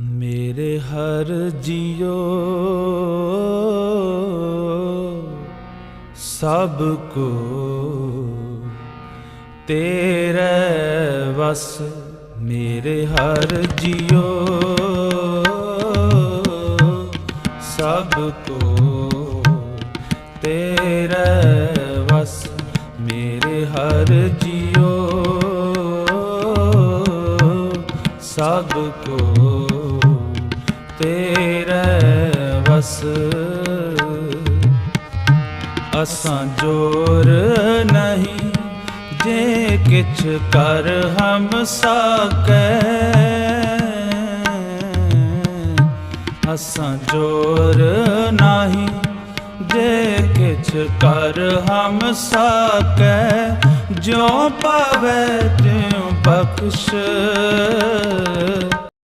ਮੇਰੇ ਹਰ ਜਿਉ ਸਭ ਕੋ ਤੇਰੇ ਵਸ ਮੇਰੇ ਹਰ ਜੀਓ, ਸਭ ਕੋ ਤੇਰੇ ਵਸ ਮੇਰੇ ਹਰ ਜੀਓ, ਸਭ ਕੋ ਤੇਰੇ ਵਸ ਅਸਾਂ ਜੋਰ ਨਹੀਂ ਜੇ ਕਿਛ ਕਰ ਹਮ ਸਾਕੈ। ਅਸਾਂ ਜੋਰ ਨਹੀਂ ਜੇ ਕਿਛ ਕਰ ਹਮ ਸਾਕੈ। ਜੋ ਪਾਵੇ ਤਿਉ ਬਖਸ਼